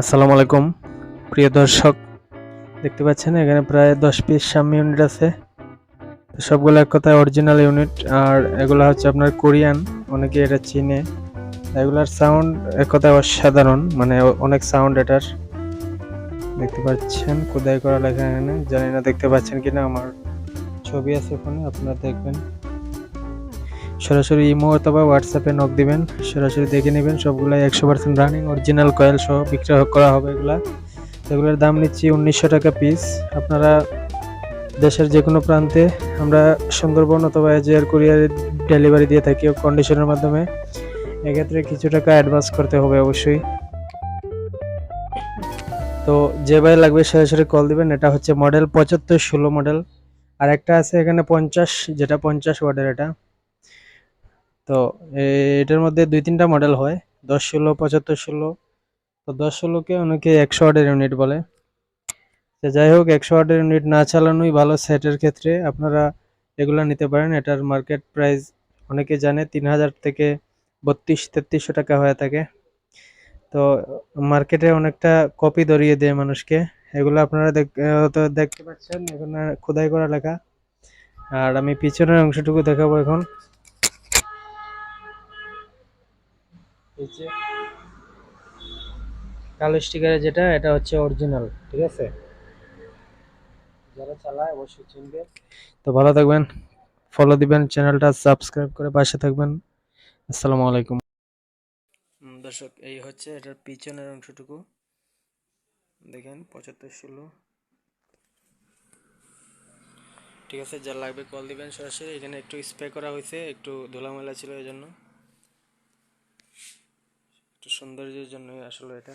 আসসালামু আলাইকুম। প্রিয় দর্শক, দেখতে পাচ্ছেন এখানে প্রায় দশ পিস সাম ইউনিট আছে। তো সবগুলো এক কথায় অরিজিনাল ইউনিট আর এগুলো হচ্ছে আপনার কোরিয়ান, অনেকে এটা চিনে। এগুলার সাউন্ড এক কথায় অসাধারণ মানে অনেক সাউন্ড এটার। দেখতে পাচ্ছেন, খোদাই করা লেখা এখানে। জানি না দেখতে পাচ্ছেন কিনা, আমার ছবি আছে ওখানে আপনারা দেখবেন। সরাসরি ইমো অথবা হোয়াটসঅ্যাপে নক দিবেন। সরাসরি দেখে নেবেন, সবগুলাই একশো পার্সেন্ট রানিং অরিজিনাল কয়েল সহ বিক্রয় করা হবে এগুলা। এগুলোর দাম নিচ্ছি উনিশশো টাকা পিস আপনারা দেশের যে কোনো প্রান্তে আমরা সুন্দরবন অথবা এজিআর কুরিয়ার ডেলিভারি দিয়ে থাকি কন্ডিশনের মাধ্যমে। এক্ষেত্রে কিছু টাকা অ্যাডভান্স করতে হবে অবশ্যই। তো যে ভাই লাগবে সরাসরি কল দিবেন, এটা হচ্ছে মডেল পঁচাত্তর ষোলো মডেল আর একটা আছে এখানে পঞ্চাশ, যেটা পঞ্চাশ ওয়াটের এটা। তো এটার মধ্যে দুই তিনটা মডেল হয়। দশ ষোলো, পঁচাত্তর ষোলো। তো দশ ষোলোকে অনেকে একশো ওয়াটের ইউনিট বলে। তো যাই হোক, একশো ওয়াটের ইউনিট না চালানোই ভালো সেটের ক্ষেত্রে। আপনারা এগুলো নিতে পারেন। এটার মার্কেট প্রাইস অনেকে জানে, তিন হাজার থেকে বত্রিশ, তেত্রিশশো টাকা হয়ে থাকে। তো মার্কেটে অনেকটা কপি ধরিয়ে দেয় মানুষকে। এগুলো আপনারা দেখতে পাচ্ছেন এখানে খোদাই করা লেখা। আর আমি পিছনের অংশটুকু দেখাবো এখন। এই যে কালো স্টিকারে যেটা এটা হচ্ছে অরিজিনাল ঠিক আছে? যারা চালায় অবশ্যই চিনবে। তো ভালো থাকবেন ফলো দিবেন চ্যানেলটা সাবস্ক্রাইব করে পাশে থাকবেন। আসসালামু আলাইকুম। দর্শক এই হচ্ছে এটার পিছনের অংশটুকু। দেখেন পঁচাত্তর ষোলো। ঠিক আছে যা লাগবে কল দিবেন সরাসরি। এখানে একটু স্প্রে করা হয়েছে একটু ধুলামেলা ছিল এই জন্য সৌন্দর্যের জন্যই আসলে এটা।